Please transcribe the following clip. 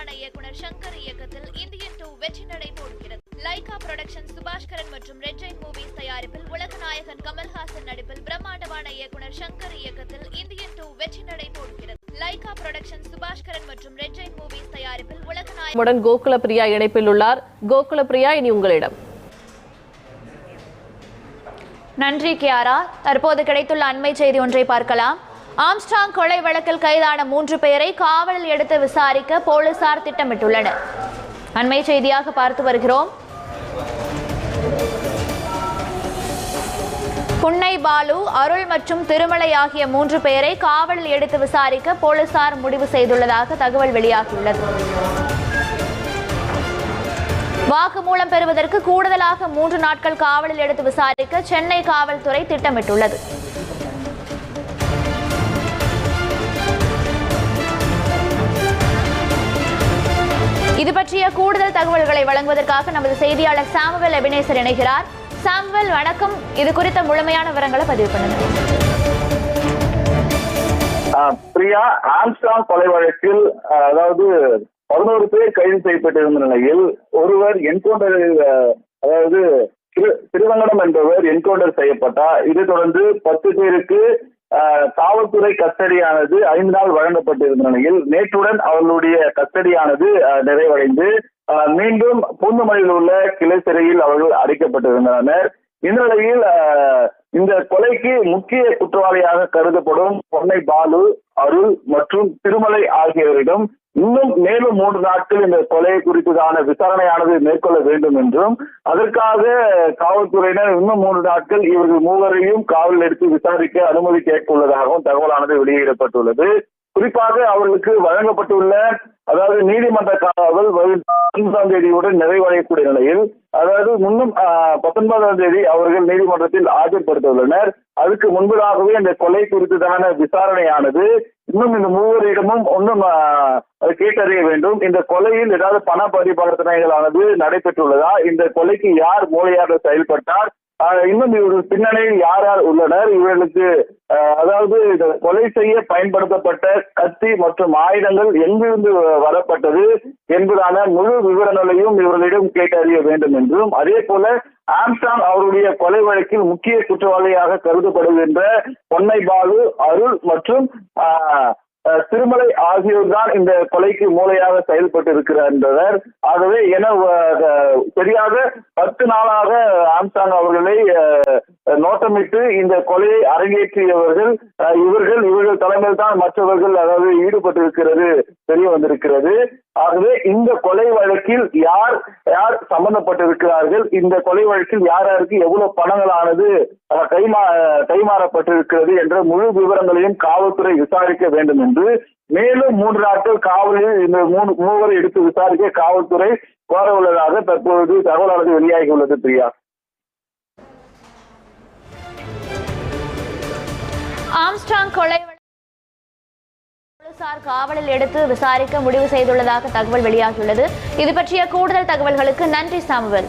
பிரம்மாண்டமான இயக்குனர் சங்கர் இயக்கத்தில் இந்தியன் டூ வெற்றி நடை போடுகிறது. லைகா புரொடக்ஷன் சுபாஷ்கரன் மற்றும் ரெட் ஜெயின் மூவிஸ் தயாரிப்பில் உலக நாயகன் கமல்ஹாசன் நடிப்பில் பிரம்மாண்டமான இயக்குனர் சங்கர் இயக்கத்தில் இந்தியன் டூ வெற்றி நடை போடுகிறது. லைகா புரொடக்ஷன் சுபாஷ்கரன் மற்றும் ரெட் ஜெயின் மூவிஸ் தயாரிப்பில் உலக நாயகன் உடன் கோகுல பிரியா இணைப்பில் உள்ளார். கோகுல பிரியா இனி உங்களிடம். நன்றி கியாரா. தற்போது கிடைத்துள்ள அண்மை செய்தி ஒன்றை பார்க்கலாம். ஆம்ஸ்டாங் கொலை வழக்கில் கைதான மூன்று பேரை காவலில் எடுத்து விசாரிக்க போலீசார் திட்டமிட்டுள்ளனர். அண்மை செய்தியாக பார்த்து வருகிறோம். புன்னை பாலு அருள் மற்றும் திருமலை ஆகிய மூன்று பேரை காவலில் எடுத்து விசாரிக்க போலீசார் முடிவு செய்துள்ளதாக தகவல் வெளியாகியுள்ளது. வாக்குமூலம் பெறுவதற்கு கூடுதலாக மூன்று நாட்கள் காவலில் எடுத்து விசாரிக்க சென்னை காவல்துறை திட்டமிட்டுள்ளது. இது பற்றிய கூடுதல் தகவல்களை வழங்குவதற்காக நமது செய்தியாளர் சாமுவேல் அபினேசர் இணைகிறார். சாமுவேல் வணக்கம். இது குறித்த முழுமையான விவரங்களை பதிவு பண்ணுங்க. ஆஹ் பிரியா ஆம்ஸ்டாங் கொலை வழக்கில் அதாவது பதினோரு பேர் கைது செய்யப்பட்டிருந்த நிலையில் ஒருவர் என்கவுண்டரில் அதாவது திரு- திருவங்கடம் என்பவர் என்கவுண்டர் செய்யப்பட்டார். இதை தொடர்ந்து பத்து பேருக்கு காவல்துறை கஸ்டடியானது ஐந்து நாள் வழங்கப்பட்டிருந்த நிலையில் நேற்றுடன் அவர்களுடைய கஸ்டடியானது நிறைவடைந்து மீண்டும் பூந்தமலையில் உள்ள கிளை சிறையில் அவர்கள் அடைக்கப்பட்டிருந்தனர். இந்த நிலையில் இந்த கொலைக்கு முக்கிய குற்றவாளியாக கருதப்படும் பொன்னை பாலு அருள் மற்றும் திருமலை ஆகியோரிடம் இன்னும் மேலும் மூன்று நாட்கள் இந்த கொலை குறித்ததான விசாரணையானது மேற்கொள்ள வேண்டும் என்றும் அதற்காக காவல்துறையினர் இன்னும் மூன்று நாட்கள் இவர்கள் மூவரையும் காவல் எடுத்து விசாரிக்க அனுமதி கேட்க உள்ளதாகவும் தகவலானது வெளியிடப்பட்டுள்ளது. குறிப்பாக அவர்களுக்கு வழங்கப்பட்டுள்ள அதாவது நீதிமன்ற காவல் பதினொன்றாம் தேதியுடன் நிறைவடையக்கூடிய நிலையில் அதாவது முன்னும் பத்தொன்பதாம் தேதி அவர்கள் நீதிமன்றத்தில் ஆஜர்படுத்த உள்ளனர் அதுக்கு முன்பதாகவே இந்த கொலை குறித்ததான விசாரணையானது இன்னும் இந்த மூவரிடமும் ஒன்றும் கேட்டறிய வேண்டும். இந்த கொலையில் ஏதாவது பண பரிவர்த்தனைகளானது நடைபெற்றுள்ளதா? இந்த கொலைக்கு யார் மூளையாக செயல்பட்டார்? இன்னும் இவரு பின்னணியில் யார் யார் உள்ளனர்? இவர்களுக்கு அதாவது கொலை செய்ய பயன்படுத்தப்பட்ட கத்தி மற்றும் ஆயுதங்கள் எங்கிருந்து வரப்பட்டது என்பதான முழு விவரங்களையும் இவர்களிடம் கேட்டறிய வேண்டும் என்றும் அதே போல ஆம்ஸ்டாங் அவருடைய கொலை வழக்கில் முக்கிய குற்றவாளியாக கருதப்படுகின்ற பொன்னை பாலு அருள் மற்றும் திருமலை ஆகியோர் தான் இந்த கொலைக்கு மூளையாக செயல்பட்டு இருக்கிறார் ஆகவே என சரியாக பத்து நாளாக ஆம்சாங் அவர்களை நோட்டமிட்டு இந்த கொலையை அரங்கேற்றியவர்கள் இவர்கள் இவர்கள் தலைமையில் தான் மற்றவர்கள் அதாவது ஈடுபட்டிருக்கிறது தெரிய வந்திருக்கிறது. ஆகவே இந்த கொலை வழக்கில் யார் யார் சம்பந்தப்பட்டிருக்கிறார்கள்? இந்த கொலை வழக்கில் யார் யாருக்கு எவ்வளவு பணங்களானது கைமா கைமாறப்பட்டிருக்கிறது என்ற முழு விவரங்களையும் காவல்துறை விசாரிக்க வேண்டும் என்று மேலும் மூன்று நாட்கள் காவலில் இந்த மூணு மூவரை எடுத்து விசாரிக்க காவல்துறை கோர உள்ளதாக தற்பொழுது தகவலானது வெளியாகியுள்ளது பிரியா. ஆம்ஸ்டாங் கொலை போலீசார் காவலில் எடுத்து விசாரிக்க முடிவு செய்துள்ளதாக தகவல் வெளியாகியுள்ளது. இது பற்றிய கூடுதல் தகவல்களுக்கு நன்றி சாமுவேல்.